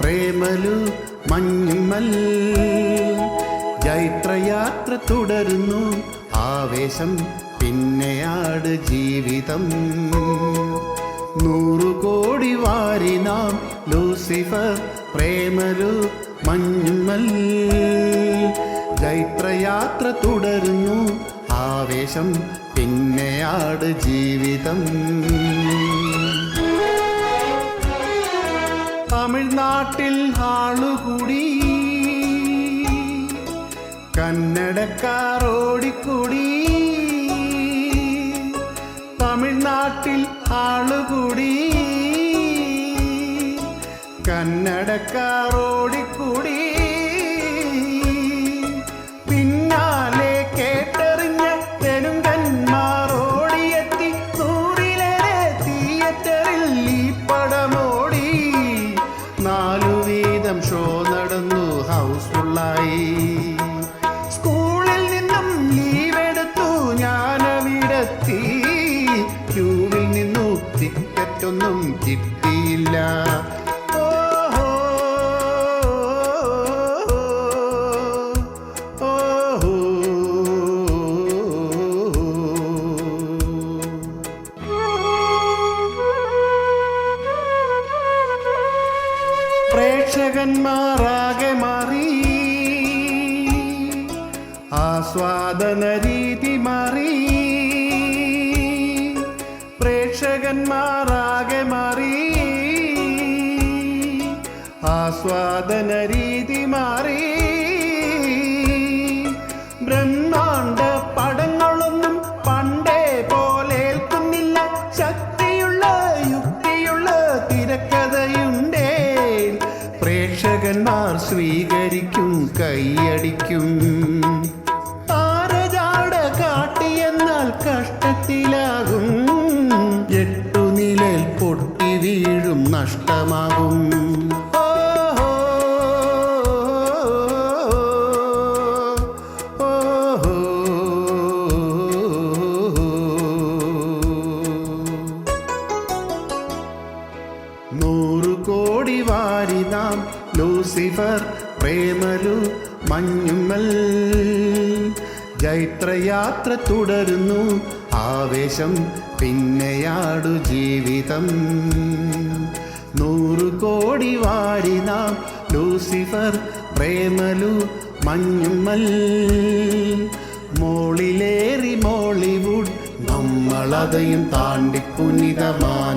പ്രേമലു മഞ്ഞുമൽ. ജൈത്രയാത്ര തുടരുന്നു ആവേശം പിന്നെയാട് ജീവിതം. നൂറു കോടി വാരി നാം ലൂസിഫർ പ്രേമലു മഞ്ഞുമൽ. ജൈത്രയാത്ര തുടരുന്നു ആവേശം പിന്നെയാട് ജീവിതം. തമിഴ്നാട്ടിൽ ആളുകൂടി. കന്നടക്കാർ ഓടിക്കൂടി. തമിഴ്നാട്ടിൽ ആളുകൂടി. കന്നടക്കാർ ഓടിക്കൂടി. നാലു വീതം ഷോ നടന്നു ഹൗസ്ഫുള്ളായി സ്കൂളിൽ നിന്നും ലീവെടുത്തു ഞാനവിടെത്തി. ക്യൂവിൽ നിന്നു ടിക്കറ്റൊന്നും കിട്ടിയില്ല പ്രേക്ഷകന്മാരാകെ മാറി. ആസ്വാദന രീതി മാറി. പ്രേക്ഷകന്മാരാകെ മാറി. ആസ്വാദന രീതി മാറി. സ്വീകരിക്കും കൈയടിക്കും. ആരജാട കാട്ടിയെന്നാൽ കഷ്ടത്തിലാകും. എട്ടു നിലയിൽ പൊട്ടി വീഴും നഷ്ടമാകും. നൂറു കോടി വാരി നാം ലൂസിഫർ പ്രേമലു മഞ്ഞുമ്മൽ. ജൈത്രയാത്ര തുടരുന്നു ആവേശം പിന്നെയാടു ജീവിതം. നൂറു കോടി വാരി നാം ലൂസിഫർ പ്രേമലു മഞ്ഞുമ്മൽ. മോളിലേറി മോളിവുഡ് നമ്മളതയും താണ്ടി പുനിതമാനത്